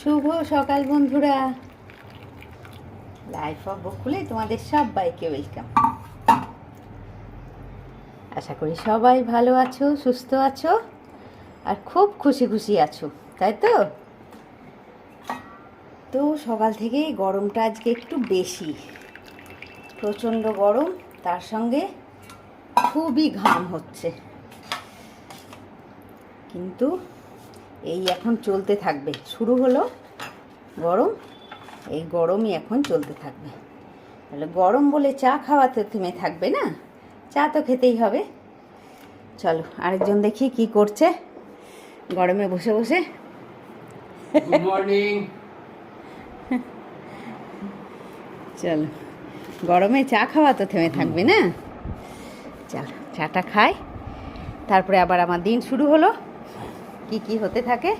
শুভ সকাল বন্ধুরা। Life of বকুলে তোমাদের সবাইকে ওয়েলকাম আশা করি সবাই ভালো আছো, সুস্থ আছো, আর খুব খুশি খুশি আছো, তাই তো? তো সকাল থেকেই গরমটা আজকে একটু বেশি। প্রচণ্ড গরম, তার সঙ্গে খুবই ঘাম হচ্ছে। কিন্তু এই এখন চলতে থাকবে। শুরু হলো গরম এই গরমই এখন চলতে থাকবে। তাহলে গরম বলে চা খাওয়াতে থেমে থাকবে না? চা তো খেতেই হবে। চলো আরেকজন দেখি কি করছে। গরমে বসে বসে। গুড মর্নিং চলো গরমে চা খাওয়া তো থেমে থাকবে না? চলো চাটা খাই। তারপরে আবার আমার দিন শুরু হলো। কি কি হতে থাকে?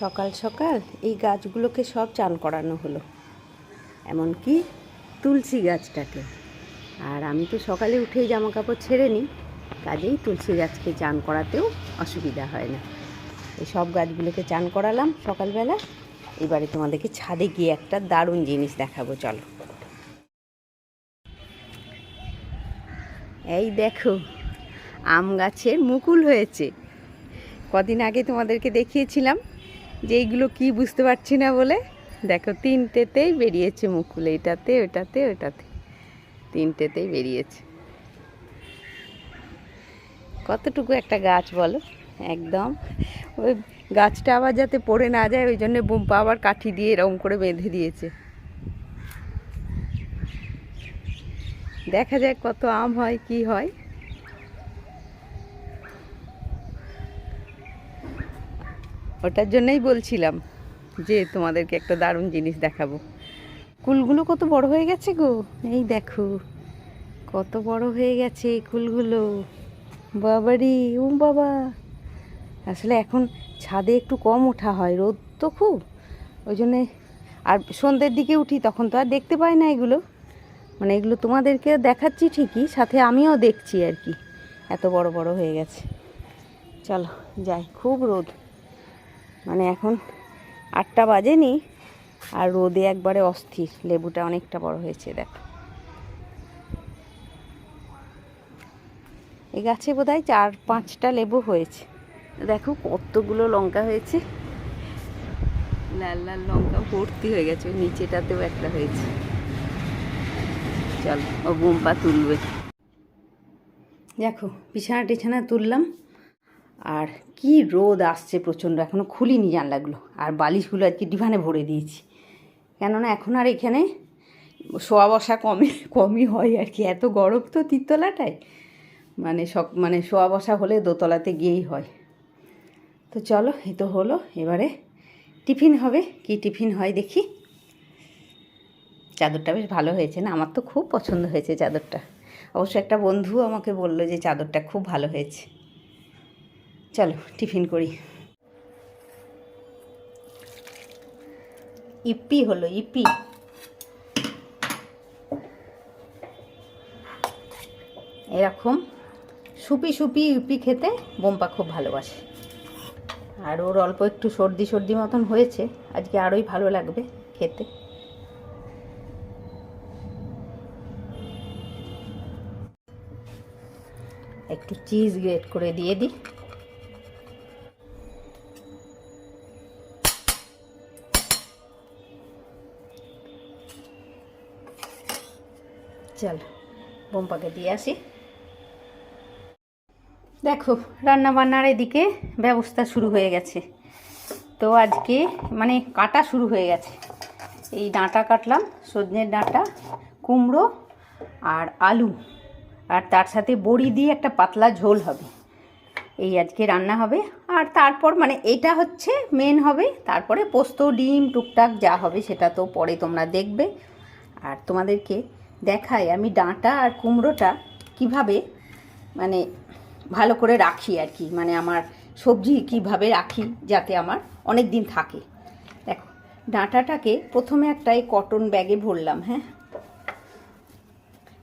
সকাল সকাল এই গাছগুলোকে সব চান করানো হলো। এমনকি তুলসী গাছটাকে। আর আমি তো সকালে উঠেই জামা কাপড় ছেড়ে নিই। কাজেই তুলসী গাছকে চান করাতেও অসুবিধা হয় না। এই সব গাছগুলোকে চান করালাম সকালবেলা। এবারে তোমাদেরকে ছাদে গিয়ে একটা দারুণ জিনিস দেখাবো, চলো। এই দেখো, আম গাছের মুকুল হয়েছে। কদিন আগে তোমাদেরকে দেখিয়েছিলাম যে এইগুলো কি বুঝতে পারছি না বলে। দেখো, তিনটেতেই বেরিয়েছে মুকুল, এইটাতে ওটাতে ওটাতে তিনটেতেই বেরিয়েছে। কতটুকু একটা গাছ বলো? একদম। ওই গাছটা আবার যাতে পড়ে না যায়, ওই জন্য বুম্পা আবার কাঠি দিয়ে এরকম করে বেঁধে দিয়েছে। দেখা যাক কত আম হয়, কি হয়। ওটার জন্যই বলছিলাম যে তোমাদেরকে একটা দারুণ জিনিস দেখাবো। কুলগুলো কত বড় হয়ে গেছে গো। এই দেখো, কত বড় হয়ে গেছে কুলগুলো। বাবারি, ও বাবা। আসলে এখন ছাদে একটু কম ওঠা হয়, রোদ তো খুব। ওই জন্যে আর সন্ধ্যের দিকে উঠি, তখন তো আর দেখতে পাই না এগুলো। মানে এগুলো তোমাদেরকে দেখাচ্ছি ঠিকই, সাথে আমিও দেখছি আর কি। এত বড় বড় হয়ে গেছে। চলো, যাই, খুব রোদ। মানে এখন আটটা বাজেনি, আর রোদে একবারে অস্থির। লেবুটা অনেকটা বড় হয়েছে, দেখো। এই গাছে বোধহয় চার, পাঁচটা লেবু হয়েছে। দেখো কতগুলো লঙ্কা হয়েছে। লাল লাল লঙ্কা ভর্তি হয়ে গেছে, নিচেটাতেও একটা হয়েছে। চল ও বুম্পা তুলবে। দেখো, বিছানা টিছানা তুললাম, আর কি রোদ আসছে প্রচণ্ড এখনও খুলিনি জানলাগুলো, আর বালিশগুলো আজকে ডিভানে ভরে দিয়েছি। কেননা এখন আর এখানে শোয়া বসা কমই কমই হয় আর কি, এত গরম তো তিরতলাটায়। মানে সব মানে শোয়া বসা হলে দোতলাতে গিয়েই হয়। তো চলো, এ তো হলো, এবারে টিফিন হবে, কি টিফিন হয় দেখি। চাদরটা বেশ ভালো হয়েছে না? আমার তো খুব পছন্দ হয়েছে চাদরটা। অবশ্য একটা বন্ধু আমাকে বলল যে চাদরটা খুব ভালো হয়েছে। চলো, টিফিন করি। ইপি হলো ইপি এরকম সুপি সুপি ইপি খেতে বোম্পা খুব ভালোবাসে। আর ওর অল্প একটু সর্দি সর্দি মতন হয়েছে, আজকে আরোই ভালো লাগবে খেতে। একটু চিজ গ্রেট করে দিয়ে দিই। চল, বোম্পাকে দিয়ে আসি। দেখো রান্না বান্নার এদিকে ব্যবস্থা শুরু হয়ে গেছে। তো আজকে মানে কাটা শুরু হয়ে গেছে। এই ডাঁটা কাটলাম, সজনের ডাঁটা, কুমড়ো আর আলু। আর তার সাথে বড়ি দিয়ে একটা পাতলা ঝোল হবে। এই আজকে রান্না হবে। আর তারপর মানে এটা হচ্ছে মেন হবে। তারপরে পোস্ত, ডিম, টুকটাক যা হবে সেটা তো পরে তোমরা দেখবে। আর তোমাদেরকে দেখাই আমি ডাঁটা আর কুমড়োটা কীভাবে মানে ভালো করে রাখি আর কি। মানে আমার সবজি কীভাবে রাখি যাতে আমার অনেক দিন থাকে। দেখো, ডাঁটাটাকে প্রথমে একটা এই কটন ব্যাগে ভরলাম হ্যাঁ?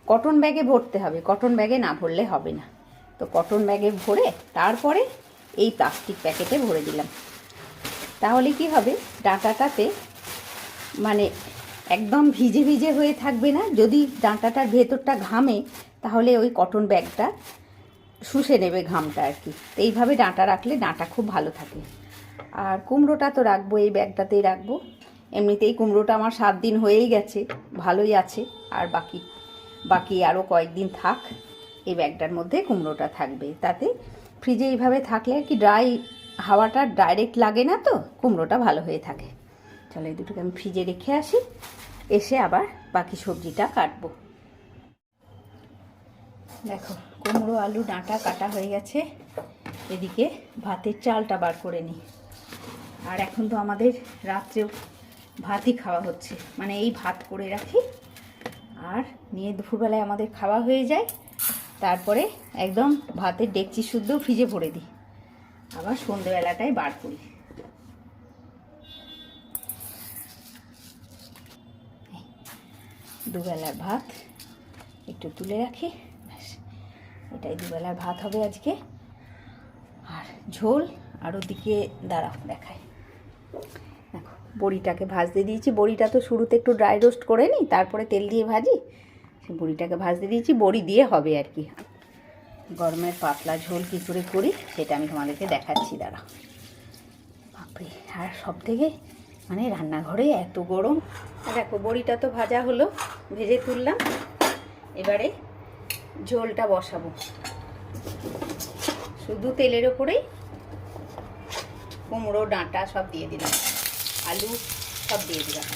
কটন ব্যাগে ভরতে হবে। কটন ব্যাগে না ভরলে হবে না। তো কটন ব্যাগে ভরে তারপরে এই প্লাস্টিক প্যাকেটে ভরে দিলাম। তাহলে কি হবে? ডাঁটাটাতে মানে একদম ভিজে ভিজে হয়ে থাকবে না। যদি ডাঁটাটার ভেতরটা ঘামে, তাহলে ওই কটন ব্যাগটা শুষে নেবে ঘামটা আর কি। তো এইভাবে ডাঁটা রাখলে ডাঁটা খুব ভালো থাকে। আর কুমড়োটা তো রাখব, এই ব্যাগটাতেই রাখব। এমনিতেই কুমড়োটা আমার সাত দিন হয়েই গেছে, ভালোই আছে। আর বাকি বাকি আরও কয়েকদিন থাক, এই ব্যাগটার মধ্যে কুমড়োটা থাকবে। তাতে ফ্রিজে এইভাবে থাকলে আর কি ড্রাই হাওয়াটা ডাইরেক্ট লাগে না তো? কুমড়োটা ভালো হয়ে থাকে। চলো এই দুটোকে আমি ফ্রিজে রেখে আসি, এসে আবার বাকি সবজিটা কাটবো। দেখো, কুমড়ো, আলু, ডাঁটা কাটা হয়ে গেছে। এদিকে ভাতের চালটা বার করে নিই। আর এখন তো আমাদের রাত্রেও ভাতই খাওয়া হচ্ছে। মানে এই ভাত করে রাখি আর নিয়ে দুপুরবেলায় আমাদের খাওয়া হয়ে যায়। তারপরে একদম ভাতের ডেকচি শুদ্ধ ফ্রিজে ভরে দিই। আবার সন্ধেবেলাটায় বার করি। দুবেলার ভাত একটু তুলে রাখি। এটাই দুবেলার ভাত হবে আজকে। আর ঝোল আর ওদিকে দাঁড়াও দেখায় দেখো বড়িটাকে ভাজতে দিয়েছি। বড়িটা তো শুরুতে একটু ড্রাই রোস্ট করে নিই তারপরে তেল দিয়ে ভাজি। সেই বড়িটাকে ভাজতে দিয়েছি, বড়ি দিয়ে হবে আর কি। গরমের পাতলা ঝোল কী করে করি, সেটা আমি তোমাদেরকে দেখাচ্ছি দাঁড়া বাপরে, আর সব থেকে মানে রান্নাঘরে এত গরম। দেখো, বড়িটা তো ভাজা হলো, ভেজে তুললাম। এবারে ঝোলটা বসাবো। শুধু তেলের ওপরেই কুমড়ো, ডাঁটা সব দিয়ে দিলাম। আলু সব দিয়ে দিলাম।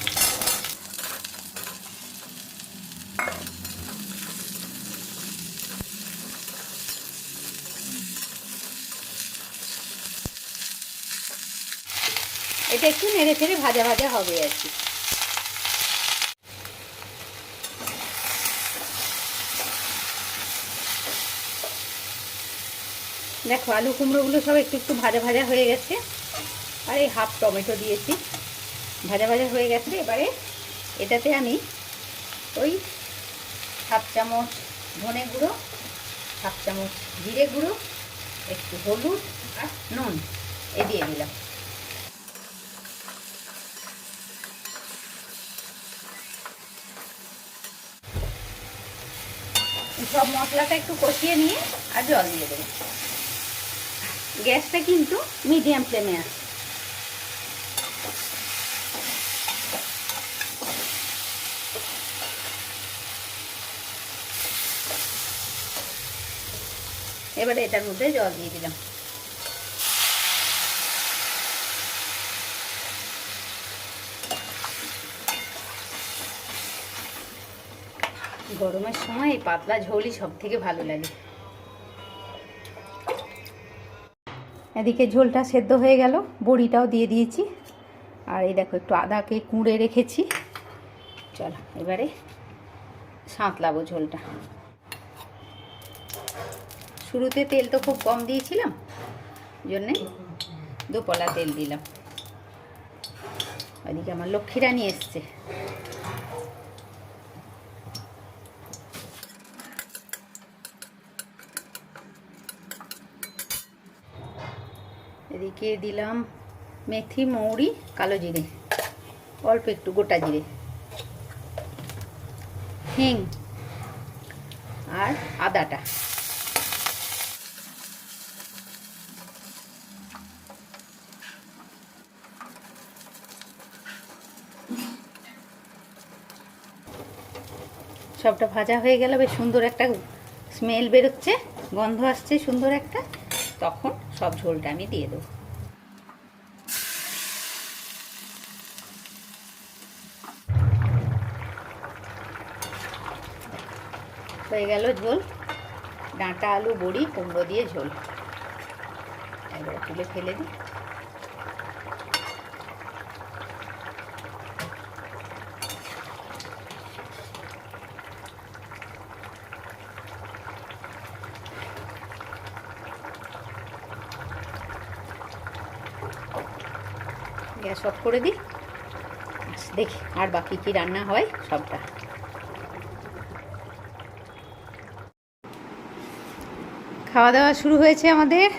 এটা একটু নেড়ে ফেড়ে ভাজা ভাজা হবে আর কি। দেখো আলু কুমড়োগুলো সব একটু একটু ভাজা ভাজা হয়ে গেছে। আর এই হাফ টমেটো দিয়েছি। ভাজা ভাজা হয়ে গেছে, এবারে এটাতে আমি ওই হাফ চামচ ধনে গুঁড়ো, হাফ চামচ জিরে গুঁড়ো, একটু হলুদ আর নুন এ দিয়ে দিলাম। সব মশলাটা একটু কষিয়ে নিয়ে আর জল দিয়ে দেবো। গ্যাসটা কিন্তু মিডিয়াম ফ্লেমে আছে। এবারে এটার মধ্যে জল দিয়ে দিলাম। গরমের সময় এই পাতলা ঝোলই সব থেকে ভালো লাগে। এদিকে ঝোলটা সেদ্ধ হয়ে গেল, বড়িটাও দিয়ে দিয়েছি। আর এই দেখো, একটু আদাকে কুঁড়ে রেখেছি। চলো, এবারে সাঁতলাবো ঝোলটা। শুরুতে তেল তো খুব কম দিয়েছিলাম, জন্যে দুপলা তেল দিলাম। ওইদিকে আমার লক্ষ্মীরা নিয়ে এসছে। এদিকে দিলাম মেথি, মৌরি, কালো জিরে, অল্প একটু গোটা জিরে, হিং আর আদাটা। সবটা ভাজা হয়ে গেল, বেশ সুন্দর একটা স্মেল বেরোচ্ছে, গন্ধ আসছে সুন্দর একটা। তখন সব ঝোলটা আমি দিয়ে দেবো। হয়ে গেল ঝোল। ডাঁটা, আলু, বড়ি, কুমড়ো দিয়ে ঝোল। এবারে তুলে ফেলে দিই। গ্যাস অফ করে দিই। দেখি আর বাকি কি রান্না হয় সবটা। খাওয়া দাওয়া শুরু হয়েছে আমাদের।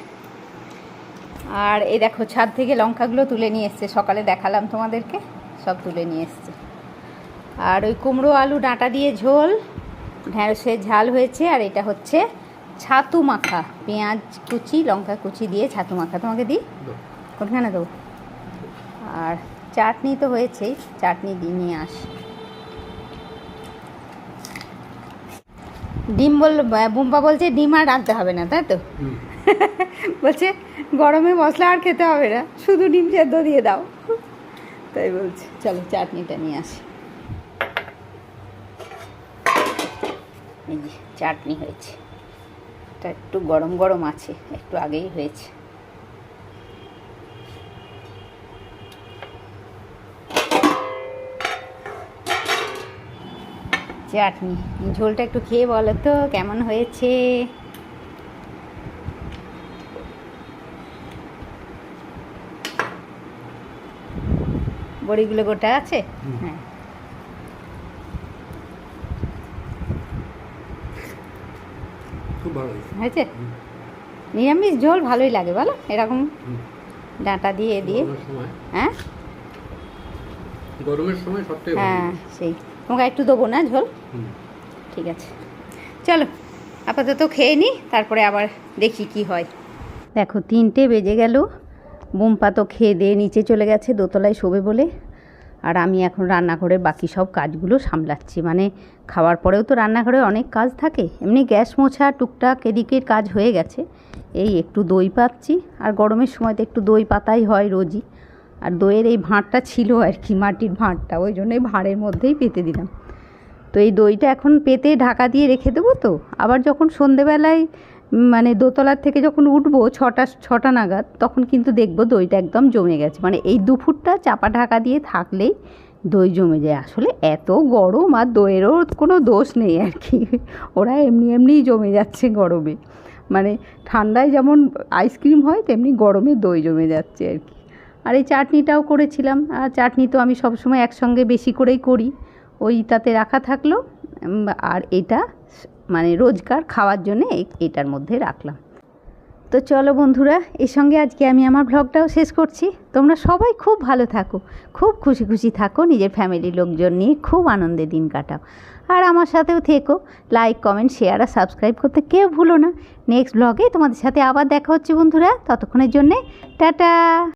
আর এই দেখো ছাদ থেকে লঙ্কাগুলো তুলে নিয়ে এসছে। সকালে দেখালাম তোমাদেরকে সব তুলে নিয়ে এসছে। আর ওই কুমড়ো আলু ডাঁটা দিয়ে ঝোল ঢ্যাঁড়সের ঝাল হয়েছে। আর এটা হচ্ছে ছাতু মাখা পেঁয়াজ কুচি লঙ্কা কুচি দিয়ে ছাতু মাখা। তোমাকে দিই? কোনখানে দেবো? আর চাটনি তো হয়েছেই চাটনি দিয়ে নিয়ে আস। ডিম বল বুম্পা বলছে ডিম আর রাখতে হবে না তাই তো? বলছে গরমে মশলা আর খেতে হবে না শুধু ডিম সেদ্ধ দিয়ে দাও। তাই বলছে চলো চাটনিটা নিয়ে আসি। চাটনি হয়েছে। এটা একটু গরম গরম আছে একটু আগেই হয়েছে। চাটনি। ঝোলটা একটু খেয়ে বলো তো কেমন হয়েছে? বড়িগুলো গোটা আছে? হ্যাঁ। হয়েছে। নিরামিষ ঝোল ভালোই লাগে বলো? এরকম। ডাঁটা দিয়ে দিয়ে। হ্যাঁ? গরমের সময় হ্যাঁ সেই। তোমাকে একটু দেবো না ঝোল। ঠিক আছে। চলো, আপাতত খেয়ে নিই তারপরে আবার দেখি কি হয়। দেখো, তিনটে বেজে গেল। বুম্পা তো খেয়ে দিয়ে নিচে চলে গেছে, দোতলায় শোবে বলে। আর আমি এখন রান্নাঘরের বাকি সব কাজগুলো সামলাচ্ছি। মানে খাওয়ার পরেও তো রান্নাঘরে অনেক কাজ থাকে। এমনি গ্যাস মোছা, টুকটাক এদিকের কাজ হয়ে গেছে। এই একটু দই পাচ্ছি। আর গরমের সময় তো একটু দই পাতাই হয় রোজই। আর দইয়ের এই ভাঁড়টা ছিল আর কি, মাটির ভাঁড়টা। ওই জন্যই ভাঁড়ের মধ্যেই পেতে দিলাম। তো এই দইটা এখন পেতে ঢাকা দিয়ে রেখে দেবো তো। আবার যখন সন্ধেবেলায় মানে দোতলার থেকে যখন উঠবো ছটা ছটা নাগাদ, তখন কিন্তু দেখব দইটা একদম জমে গেছে। মানে এই দুপুরটা চাপা ঢাকা দিয়ে থাকলেই দই জমে যায়। আসলে এত গরম আর দইয়েরও কোনো দোষ নেই আর কি। ওরা এমনি এমনিই জমে যাচ্ছে গরমে। মানে ঠান্ডায় যেমন আইসক্রিম হয়, তেমনি গরমে দই জমে যাচ্ছে আর কি। আর এই চাটনিটাও করেছিলাম। আর চাটনি তো আমি সবসময় একসঙ্গে বেশি করেই করি। ওইটাতে রাখা থাকল আর এটা মানে রোজকার খাওয়ার জন্য এটার মধ্যে রাখলাম। তো চলো বন্ধুরা এর সঙ্গে আজকে আমি আমার ব্লগটাও শেষ করছি। তোমরা সবাই খুব ভালো থাকো, খুব খুশি খুশি থাকো, নিজের ফ্যামিলির লোকজন নিয়ে খুব আনন্দে দিন কাটাও। আর আমার সাথেও থেকো লাইক কমেন্ট শেয়ার আর সাবস্ক্রাইব করতে কেউ ভুলো না। নেক্সট ব্লগে তোমাদের সাথে আবার দেখা হচ্ছে বন্ধুরা, ততক্ষণের জন্যে টাটা!